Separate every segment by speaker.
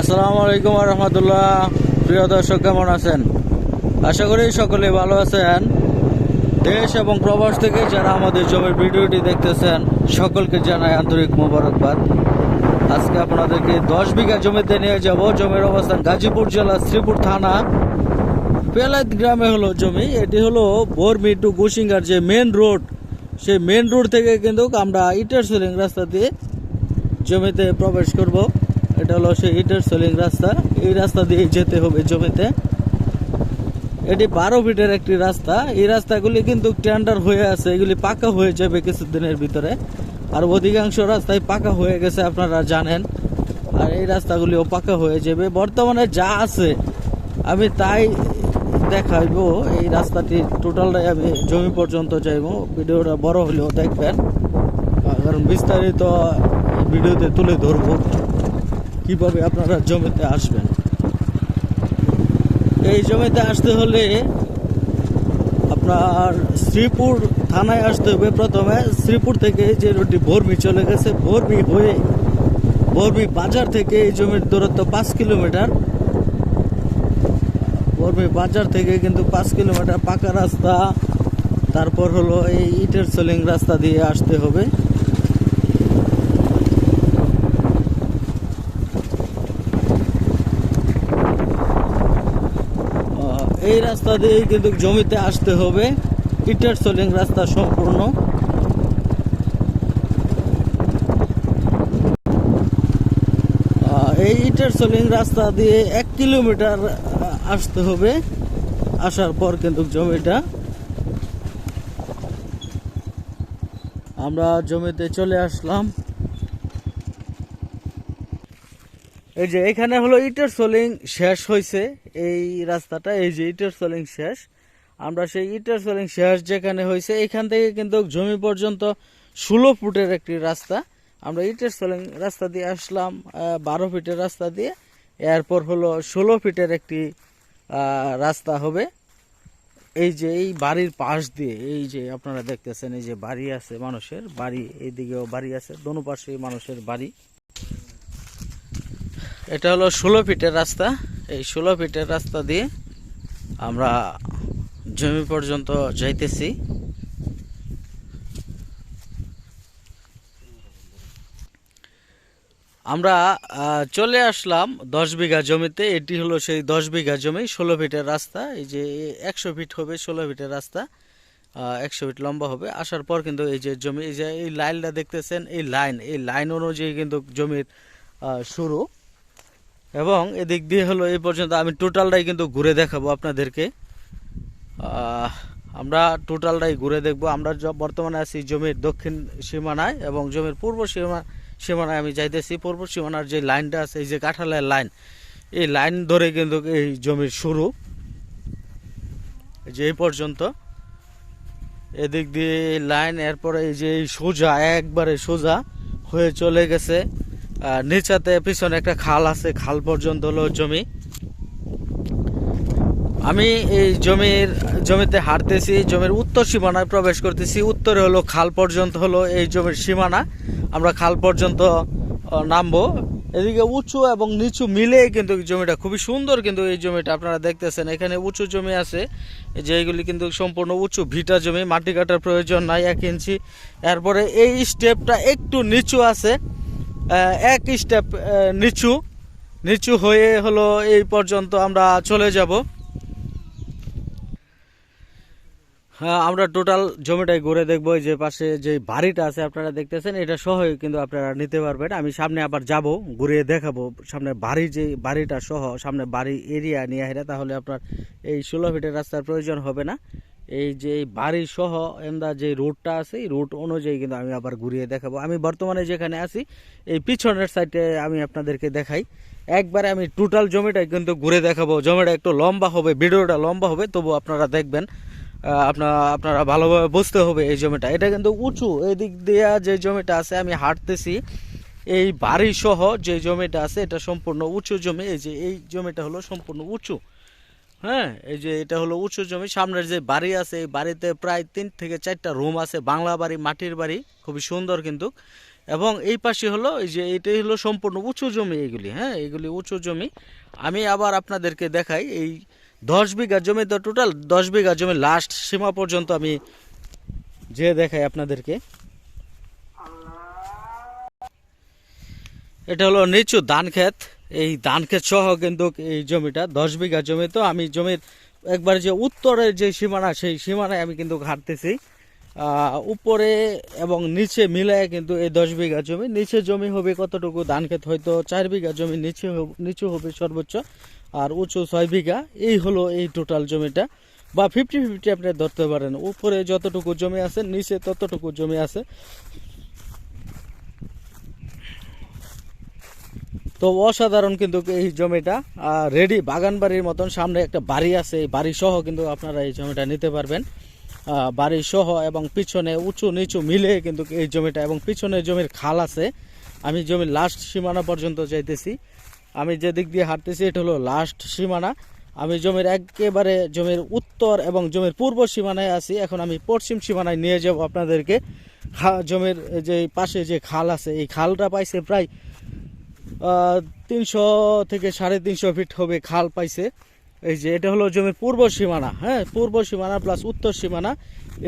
Speaker 1: আসসালামু আলাইকুম রহমতুল্লাহ। প্রিয় দর্শক, কেমন আছেন? আশা করি সকলে ভালো আছেন। দেশ এবং প্রবাস থেকে যারা আমাদের জমির ভিডিওটি দেখতেছেন, সকলকে জানাই আন্তরিক মোবারকবাদ। আজকে আপনাদেরকে দশ বিঘা জমিতে নিয়ে যাব। জমির অবস্থান গাজীপুর জেলা, শ্রীপুর থানা। পেলাত গ্রামে হলো জমি। এটি হলো বরমি টু গুসিঙ্গার যে মেন রোড সেই মেন রোড থেকে কিন্তু আমরা ইটার সেলিং রাস্তা দিয়ে জমিতে প্রবেশ করব। এটা হলো সেই ইটের সেলিং রাস্তা। এই রাস্তা দিয়ে যেতে হবে জমিতে। এটি বারো ফিটের একটি রাস্তা। এই রাস্তাগুলি কিন্তু টেন্ডার হয়ে আছে, এগুলি পাকা হয়ে যাবে কিছুদিনের ভিতরে। আর অধিকাংশ রাস্তায় পাকা হয়ে গেছে আপনারা জানেন। আর এই রাস্তাগুলিও পাকা হয়ে যাবে। বর্তমানে যা আছে, আমি তাই দেখাইবো। এই রাস্তাটি টোটালটাই আমি জমি পর্যন্ত যাইব। ভিডিওটা বড় হলেও দেখবেন। কারণ বিস্তারিত ভিডিওতে তুলে ধরবো। কীভাবে আপনারা জমিতে আসবেন? এই জমিতে আসতে হলে আপনার শ্রীপুর থানায় আসতে হবে প্রথমে। শ্রীপুর থেকে যে রোডটি ভর্মি চলে গেছে, ভর্মি হয়ে ভর্মি বাজার থেকে এই জমির দূরত্ব পাঁচ কিলোমিটার। ভর্মি বাজার থেকে কিন্তু পাঁচ কিলোমিটার পাকা রাস্তা। তারপর হলো এই ইটের সোলিং রাস্তা দিয়ে আসতে হবে। এই রাস্তা দিয়ে কিন্তু জমিতে আসতে হবে। ইটের সোলিং রাস্তা সম্পূর্ণ। এই ইটের সোলিং রাস্তা দিয়ে এক কিলোমিটার আসতে হবে। আসার পর কিন্তু জমিটা। আমরা জমিতে চলে আসলাম। এই যে এখানে হলো ইটের সোলিং শেষ হয়েছে এই রাস্তাটা, এই যে ইটের সোলিং শেষ। আমরা সেই ইটের সোলিং শেষ যেখানে হয়েছে এখান থেকে কিন্তু জমি পর্যন্ত ষোলো ফুটের একটি রাস্তা। আমরা ইটের সোলিং রাস্তা দিয়ে আসলাম বারো ফিটের রাস্তা দিয়ে। এরপর হলো ষোলো ফিটের একটি রাস্তা হবে। এই যে এই বাড়ির পাশ দিয়ে, এই যে আপনারা দেখতেছেন, এই যে বাড়ি আছে মানুষের, বাড়ি, এইদিকেও বাড়ি আছে, দোনো পাশে মানুষের বাড়ি। এটা হলো ষোলো ফিটের রাস্তা। এই ষোলো ফিটের রাস্তা দিয়ে আমরা জমি পর্যন্ত যাইতেছি। আমরা চলে আসলাম দশ বিঘা জমিতে। এটি হলো সেই দশ বিঘা জমি, ষোলো ফিটের রাস্তা। এই যে একশো ফিট হবে ষোলো ফিটের রাস্তা। একশো ফিট লম্বা হবে। আসার পর কিন্তু এই যে জমি, এই যে এই লাইনটা দেখতেছেন, এই লাইন এই লাইন অনুযায়ী কিন্তু জমির শুরু। এবং এদিক দিয়ে হলো এই পর্যন্ত আমি টোটালটাই কিন্তু ঘুরে দেখাবো আপনাদেরকে। আমরা টোটালটাই ঘুরে দেখব। আমরা বর্তমানে আছি জমির দক্ষিণ সীমানায় এবং জমির পূর্ব সীমা, সীমানায় আমি যাইতেছি। পূর্ব সীমানার যে লাইনটা আছে, এই যে কাঁঠালের লাইন, এই লাইন ধরে কিন্তু এই জমির শুরু। যে এই পর্যন্ত। এদিক দিয়ে লাইন, এরপরে এই যে সোজা, একবারে সোজা হয়ে চলে গেছে। নিচাতে পিছনে একটা খাল আছে, খাল পর্যন্ত হলো জমি। আমি এই জমির, জমিতে হাঁটতেছি, জমির উত্তর সীমানায় প্রবেশ করতেছি। উত্তরে হলো খাল পর্যন্ত হলো এই জমির সীমানা। আমরা খাল পর্যন্ত নামবো। এদিকে উঁচু এবং নিচু মিলে কিন্তু জমিটা খুবই সুন্দর কিন্তু এই জমিটা আপনারা দেখতেছেন। এখানে উঁচু জমি আছে এই যে এইগুলি কিন্তু সম্পূর্ণ উঁচু, ভিটা জমি, মাটি কাটার প্রয়োজন নাই, এক ইঞ্চি। এরপরে এই স্টেপটা একটু নিচু আছে। এক স্টেপ নিচু। নিচু হয়ে হলো এই পর্যন্ত আমরা চলে যাব। হ্যাঁ আমরা টোটাল জমিটাই ঘুরে দেখব। যে পাশে যে বাড়িটা আছে, আপনারা দেখতেছেন, এটা সহ কিন্তু আপনারা নিতে পারবেন। আমি সামনে আবার যাব, ঘুরিয়ে দেখাবো। সামনে বাড়ি যে বাড়িটা সহ, সামনে বাড়ি এরিয়া নিয়ে হেরা তাহলে আপনার এই ষোলো ফিটের রাস্তার প্রয়োজন হবে না। এই যে বাড়ি সহ এমদা যে রোডটা আছে, এই রুট অনুযায়ী কিন্তু আমি আবার ঘুরিয়ে দেখাবো। আমি বর্তমানে যেখানে আছি, এই পিছনের সাইডে আমি আপনাদেরকে দেখাই। একবারে আমি টোটাল জমিটা কিন্তু ঘুরে দেখাবো। জমিটা একটু লম্বা হবে, ভিডিওটা লম্বা হবে তবু আপনারা দেখবেন আপনার আপনারা ভালোভাবে বুঝতে হবে এই জমিটা। এটা কিন্তু উঁচু, এদিক দিয়ে যে জমিটা আছে, আমি হাঁটতেছি। এই বাড়ি সহ যে জমিটা আছে, এটা সম্পূর্ণ উঁচু জমি। এই যে, এই জমিটা হলো সম্পূর্ণ উঁচু। হ্যাঁ এই যে এটা হলো উঁচু জমি, সামনের যে বাড়ি আছে, এই বাড়িতে প্রায় তিন থেকে চারটা রুম আছে, বাংলা বাড়ি, মাটির বাড়ি, খুবই সুন্দর কিন্তু। এবং এই পাশে হলো, এই যে এটাই হলো সম্পূর্ণ উঁচু জমি এইগুলি হ্যাঁ এইগুলি উঁচু জমি। আমি আবার আপনাদেরকে দেখাই, এই দশ বিঘা জমি তো টোটাল দশ বিঘা জমি লাস্ট সীমা পর্যন্ত আমি যে দেখাই আপনাদেরকে। এটা হলো নিচু ধান ক্ষেত। এই ধান ক্ষেত সহ কিন্তু এই জমিটা, দশ বিঘা জমি। তো আমি জমির একবার যে উত্তরের যে সীমানা, সেই সীমানায় আমি কিন্তু ঘাটতেছি। উপরে এবং নিচে মিলায় কিন্তু এই দশ বিঘা জমি। নিচে জমি হবে কতটুকু? ধান ক্ষেত হয়তো চার বিঘা জমি, নিচে নিচু হবে সর্বোচ্চ। আর উঁচু ছয় বিঘা। এই হলো এই টোটাল জমিটা। বা ফিফটি ফিফটি আপনি ধরতে পারেন। উপরে যতটুকু জমি আছে, নিচে ততটুকু জমি আছে। তো অসাধারণ কিন্তু এই জমিটা। রেডি বাগান বাড়ির মতন সামনে একটা বাড়ি আছে, এই বাড়ি সহ কিন্তু আপনারা এই জমিটা নিতে পারবেন। বাড়ি সহ এবং পিছনে উঁচু নিচু মিলে কিন্তু এই জমিটা এবং পিছনে জমির খাল আছে। আমি জমির লাস্ট সীমানা পর্যন্ত যাইতেছি। আমি যে দিক দিয়ে হাঁটতেছি, এটা হলো লাস্ট সীমানা। আমি জমির একেবারে জমির উত্তর এবং জমির পূর্ব সীমানায় আছি। এখন আমি পশ্চিম সীমানায় নিয়ে যাব আপনাদেরকে। জমির যে পাশে যে খাল আছে, এই খালটা পাইছে প্রায় তিনশো থেকে সাড়ে তিনশো ফিট হবে খাল পাইছে। এই যে, এটা হলো জমির পূর্ব সীমানা হ্যাঁ? পূর্ব সীমানা প্লাস উত্তর সীমানা।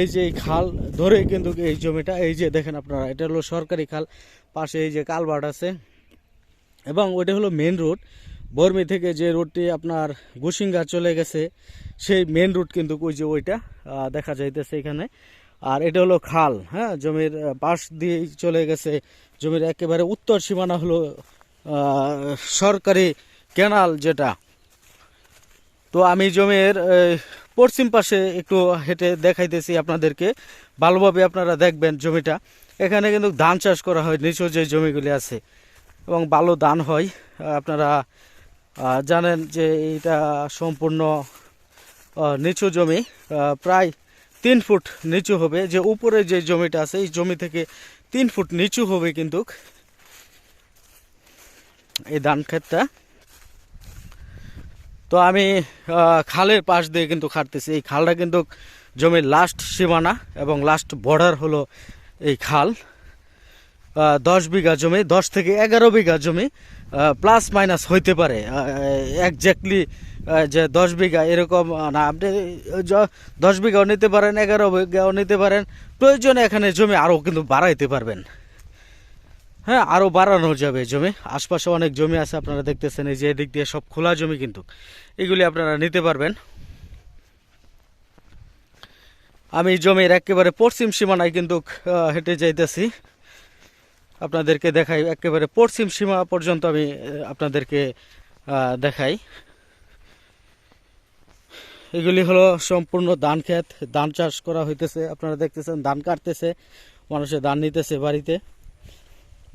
Speaker 1: এই যে এই খাল ধরে কিন্তু এই জমিটা, এই যে দেখেন আপনারা, এটা হলো সরকারি খাল, পাশে এই যে কালভার্ট আছে। এবং ওটা হলো মেন রোড বর্মি থেকে যে রোডটি আপনার গুসিঙ্গা চলে গেছে, সেই মেন রুট কিন্তু ওই যে ওইটা দেখা যাইতেছে এখানে। আর এটা হলো খাল হ্যাঁ? জমির পাশ দিয়ে চলে গেছে। জমির একেবারে উত্তর সীমানা হলো সরকারি ক্যানাল যেটা, তো আমি জমির পশ্চিম পাশে একটু হেঁটে দেখাইতেছি আপনাদেরকে। ভালোভাবে আপনারা দেখবেন জমিটা। এখানে কিন্তু ধান চাষ করা হয়, নিচু যে জমিগুলি আছে। এবং ভালো ধান হয়। আপনারা জানেন যে এটা সম্পূর্ণ নিচু জমি প্রায় তিন ফুট নিচু হবে। যে উপরে যে জমিটা আছে, এই জমি থেকে তিন ফুট নিচু হবে কিন্তু। এই ধান ক্ষেতটা। তো আমি খালের পাশ দিয়ে কিন্তু খাটতেছি। এই খালটা কিন্তু জমির লাস্ট সীমানা এবং লাস্ট বর্ডার হলো এই খাল। দশ বিঘা জমি, দশ থেকে এগারো বিঘা জমি প্লাস মাইনাস হইতে পারে। একজ্যাক্টলি যে দশ বিঘা এরকম না, আপনি দশ বিঘাও নিতে পারেন, এগারো বিঘাও নিতে পারেন। প্রয়োজনে এখানে জমি আরও কিন্তু বাড়াইতে পারবেন। হ্যাঁ আরও বাড়ানো যাবে জমি। আশপাশে অনেক জমি আছে, আপনারা দেখতেছেন, এই যে এদিক দিয়ে সব খোলা জমি কিন্তু। এগুলি আপনারা নিতে পারবেন। আমি জমির একেবারে পশ্চিম সীমানায় কিন্তু হেঁটে যাইতেছি। আপনাদেরকে দেখাই, একেবারে পশ্চিম সীমা পর্যন্ত আমি আপনাদেরকে দেখাই। এগুলি হলো সম্পূর্ণ ধান ক্ষেত। ধান চাষ করা হইতেছে, আপনারা দেখতেছেন, ধান কাটতেছে, মানুষে ধান নিতেছে বাড়িতে।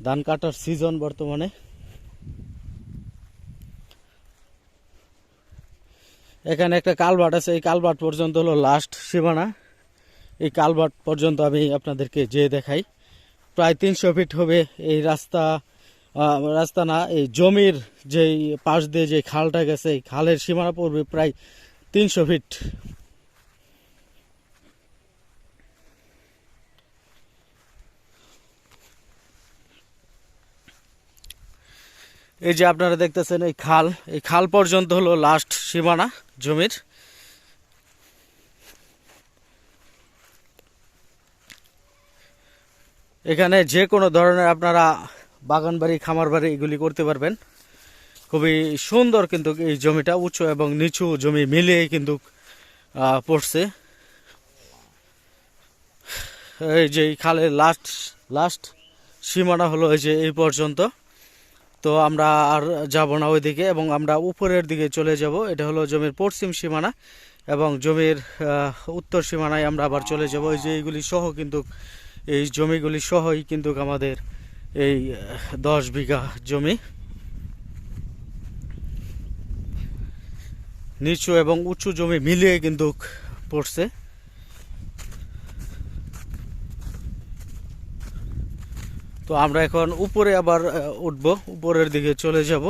Speaker 1: ধান কাটার সিজন বর্তমানে। এখানে একটা কালভার্ট আছে, এই কালভার্ট পর্যন্ত হলো লাস্ট সীমানা। এই কালভার্ট পর্যন্ত আমি আপনাদেরকে যে দেখাই। প্রায় তিনশো ফিট হবে এই রাস্তা রাস্তা না, এই জমির যেই পাশ দিয়ে যে খালটা গেছে, এই খালের সীমানা পড়বে প্রায় তিনশো ফিট এই যে আপনারা দেখতেছেন এই খাল এই খাল পর্যন্ত হলো লাস্ট সীমানা জমির। এখানে যে কোনো ধরনের আপনারা বাগান বাড়ি, খামার বাড়ি এগুলি করতে পারবেন। খুবই সুন্দর কিন্তু এই জমিটা, উঁচু এবং নিচু জমি মিলিয়ে কিন্তু পড়ছে। এই যে খালের লাস্ট লাস্ট সীমানা হলো এই যে এই পর্যন্ত। তো আমরা আর যাব না ওইদিকে এবং আমরা উপরের দিকে চলে যাব। এটা হলো জমির পশ্চিম সীমানা এবং জমির উত্তর সীমানায় আমরা আবার চলে যাব। এই যে এইগুলি সহ কিন্তু, এই জমিগুলি সহই কিন্তু আমাদের এই দশ বিঘা জমি। নিচু এবং উঁচু জমি মিলিয়ে কিন্তু পড়ছে। তো আমরা এখন উপরে আবার উঠবো। উপরের দিকে চলে যাব।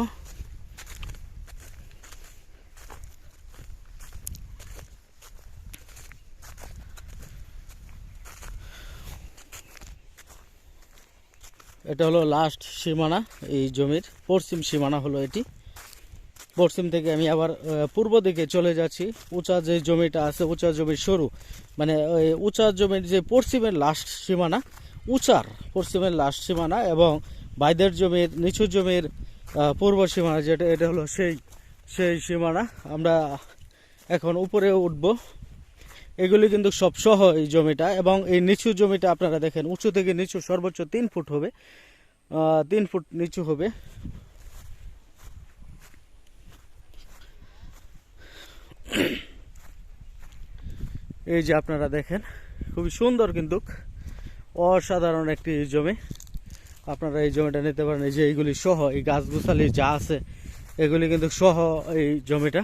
Speaker 1: এটা হলো লাস্ট সীমানা, এই জমির। পশ্চিম সীমানা হলো এটি। পশ্চিম থেকে আমি আবার পূর্ব দিকে চলে যাচ্ছি। উঁচা যে জমিটা আছে, উঁচা জমির সরু। মানে উঁচা জমির যে পশ্চিমের লাস্ট সীমানা উঁচার পশ্চিমের লাস্ট সীমানা এবং বাইদের জমির, নিচু জমির পূর্ব সীমানা যেটা, এটা হলো সেই সেই সীমানা। আমরা এখন উপরে উঠব। এগুলি কিন্তু সব সহ এই জমিটা এবং এই নিচু জমিটা আপনারা দেখেন, উঁচু থেকে নিচু সর্বোচ্চ তিন ফুট হবে। তিন ফুট নিচু হবে। এই যে আপনারা দেখেন, খুবই সুন্দর কিন্তু অসাধারণ একটি জমি। আপনারা এই জমিটা নিতে পারেন। এই যে এইগুলি সহ, এই গাছগুছালি যা আছে, এগুলি কিন্তু সহ এই জমিটা।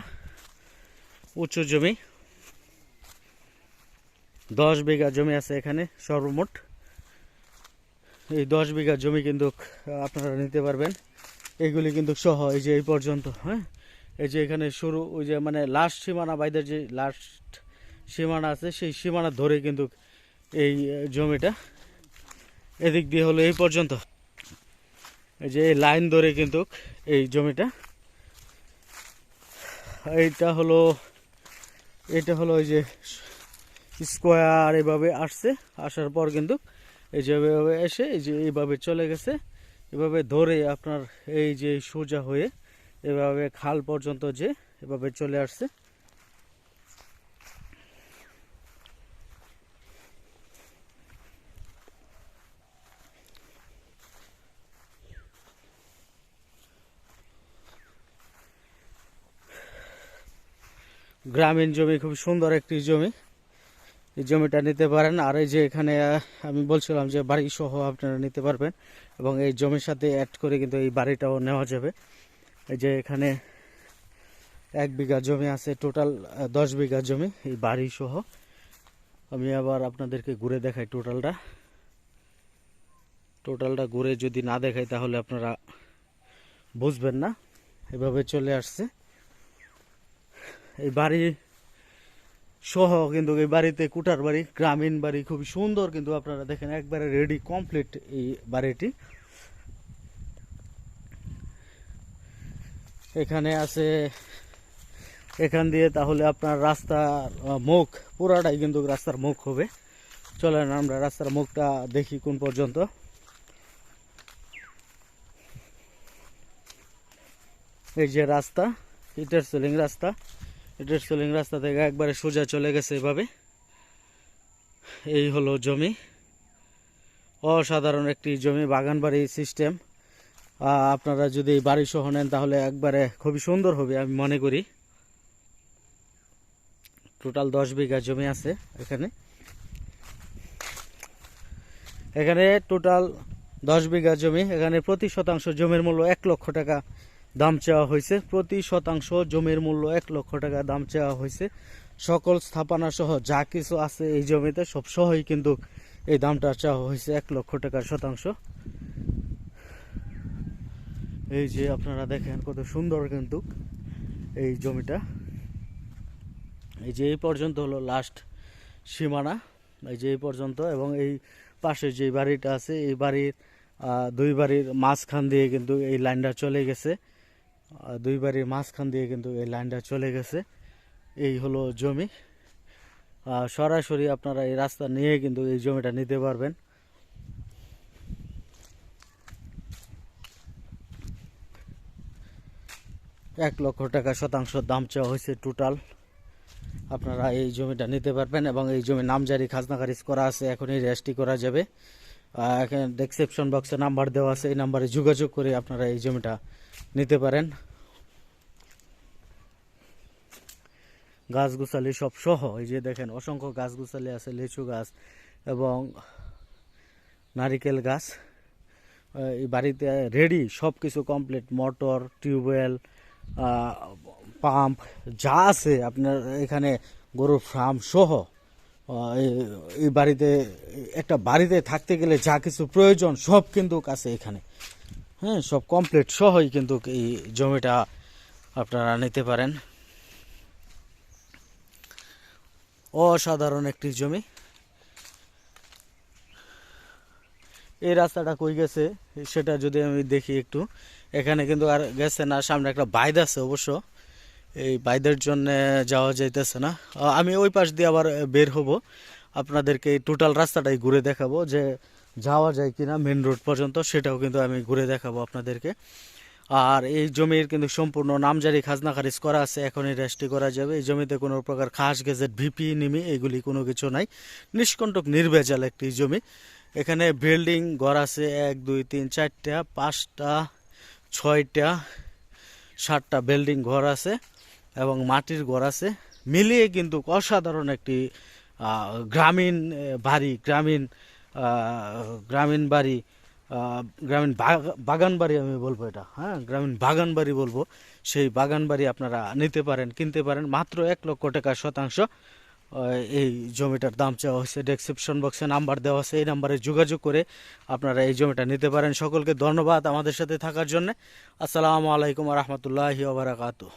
Speaker 1: উঁচু জমি। দশ বিঘা জমি আছে এখানে, সর্বমোট। এই দশ বিঘা জমি কিন্তু আপনারা নিতে পারবেন। এইগুলি কিন্তু সহ, এই যে এই পর্যন্ত হ্যাঁ? এই যে এখানে শুরু, ওই যে মানে লাস্ট সীমানা বাইদের যে লাস্ট সীমানা আছে, সেই সীমানা ধরে কিন্তু এই জমিটা। এদিক দিয়ে হলো এই পর্যন্ত। এই যে এই লাইন ধরে কিন্তু এই জমিটা। এইটা হলো এটা হলো ওই যে স্কোয়ার এভাবে আসছে। আসার পর কিন্তু এই যে এভাবে এসে এই যে এইভাবে চলে গেছে। এভাবে ধরে আপনার এই যে সোজা হয়ে এভাবে খাল পর্যন্ত যে এভাবে চলে আসছে। গ্রামীণ জমি, খুব সুন্দর একটি জমি। এই জমিটা নিতে পারেন। আর এই যে এখানে আমি বলছিলাম যে বাড়ি সহ আপনারা নিতে পারবেন এবং এই জমির সাথে অ্যাড করে কিন্তু এই বাড়িটাও নেওয়া যাবে। এই যে এখানে এক বিঘা জমি আছে টোটাল দশ বিঘা জমি এই বাড়ি সহ আমি আবার আপনাদেরকে ঘুরে দেখাই টোটালটা টোটালটা ঘুরে যদি না দেখাই তাহলে আপনারা বুঝবেন না। এভাবে চলে আসছে। এই বাড়ি সহ কিন্তু এই বাড়িতে কুটার বাড়ি, গ্রামীণ বাড়ি খুবই সুন্দর কিন্তু আপনারা দেখেন একবারে রেডি কমপ্লিট এই বাড়িটি। এখানে আছে, এখান দিয়ে তাহলে আপনার রাস্তার মুখ, পুরাটাই কিন্তু রাস্তার মুখ হবে। চলেন আমরা রাস্তার মুখটা দেখি কোন পর্যন্ত। এই যে রাস্তা ইটের সেলিং রাস্তা। ইটের সেলিং রাস্তা থেকে একবারে সোজা চলে গেছে এভাবে। এই হলো জমি। অসাধারণ একটি জমি বাগান বাড়ি সিস্টেম আপনারা যদি বাড়ি সহ নেন তাহলে একবারে খুবই সুন্দর হবে আমি মনে করি। টোটাল দশ বিঘা জমি আছে এখানে। এখানে টোটাল দশ বিঘা জমি, এখানে প্রতি শতাংশ জমির মূল্য এক লক্ষ টাকা। দাম চাওয়া হয়েছে। প্রতি শতাংশ জমির মূল্য এক লক্ষ টাকা দাম চাওয়া হয়েছে। সকল স্থাপনা সহ যা কিছু আছে এই জমিতে সব সহই কিন্তু এই দামটা চাওয়া হয়েছে এক লক্ষ টাকার শতাংশ। এই যে আপনারা দেখেন কত সুন্দর কিন্তু এই জমিটা। এই যে এই পর্যন্ত হলো লাস্ট সীমানা। এই যে এই পর্যন্ত এবং এই পাশে যে বাড়িটা আছে, এই বাড়ির দুই বাড়ির মাঝখান দিয়ে কিন্তু এই লাইনটা চলে গেছে। দুই বাড়ির মাঝখান দিয়ে কিন্তু এই লাইনটা চলে গেছে। এই হলো জমি। সরাসরি আপনারা এই রাস্তা নিয়ে কিন্তু এই জমিটা নিতে পারবেন। এক লক্ষ টাকা শতাংশ দাম চাওয়া হয়েছে টোটাল আপনারা এই জমিটা নিতে পারবেন এবং এই জমি নামজারি খাজনা খারিজ করা আছে, এখনই রেজিস্ট্রি করা যাবে। এখানে ডেসক্রিপশন বক্সে নাম্বার দেওয়া আছে, এই নাম্বারে যোগাযোগ করে আপনারা এই জমিটা নিতে পারেন। গাছগুছালি সব সহ, এই যে দেখেন অসংখ্য গাছগুছালি আছে, লিচু গাছ এবং নারিকেল গাছ। এই বাড়িতে রেডি সব কিছু কমপ্লিট মোটর টিউবওয়েল পাম্প যা আছে আপনার এখানে গরুর ফার্ম সহ এই- বাড়িতে, একটা বাড়িতে থাকতে গেলে যা কিছু প্রয়োজন সব কিন্তু আছে এখানে। হ্যাঁ সব কমপ্লিট সহই কিন্তু এই জমিটা আপনারা নিতে পারেন। অসাধারণ একটি জমি। এই রাস্তাটা কই গেছে? সেটা যদি আমি দেখি একটু। এখানে কিন্তু আর গেছে না, সামনে একটা বাইদ আছে অবশ্য। এই বাইদের জন্য যাওয়া যাইতেছে না। আমি ওই পাশ দিয়ে আবার বের হব। আপনাদেরকে টোটাল রাস্তাটাই ঘুরে দেখাবো যে যাওয়া যায় কিনা মেন রোড পর্যন্ত সেটাও কিন্তু আমি ঘুরে দেখাবো আপনাদেরকে। আর এই জমির কিন্তু সম্পূর্ণ নামজারি খাজনা খারিজ করা আছে, এখনই রেজিস্ট্রি করা যাবে। এই জমিতে কোনো প্রকার খাস গেজেট ভিপি নিমি এগুলি কোনো কিছু নাই। নিষ্কণ্টক নির্ভেজাল একটি জমি। এখানে বিল্ডিং ঘর আছে এক, দুই, তিন, চারটা, পাঁচটা, ছয়টা, সাতটা বিল্ডিং ঘর আছে এবং মাটির ঘর আছে। মিলিয়ে কিন্তু অসাধারণ একটি গ্রামীণ বাড়ি, গ্রামীণ গ্রামীণ বাড়ি গ্রামীণ বাগ- বাগান বাড়ি আমি বলব এটা হ্যাঁ গ্রামীণ বাগান বাড়ি বলব। সেই বাগান বাড়ি আপনারা নিতে পারেন, কিনতে পারেন, মাত্র এক লক্ষ টাকা শতাংশ। এই জমিটার দাম চাওয়া হয়েছে ডেসক্রিপশন বক্সে নাম্বার দেওয়া আছে, এই নাম্বারে যোগাযোগ করে আপনারা এই জমিটা নিতে পারেন। সকলকে ধন্যবাদ আমাদের সাথে থাকার জন্য। আসসালামু আলাইকুম রহমতুল্লাহি ওবরাকাতু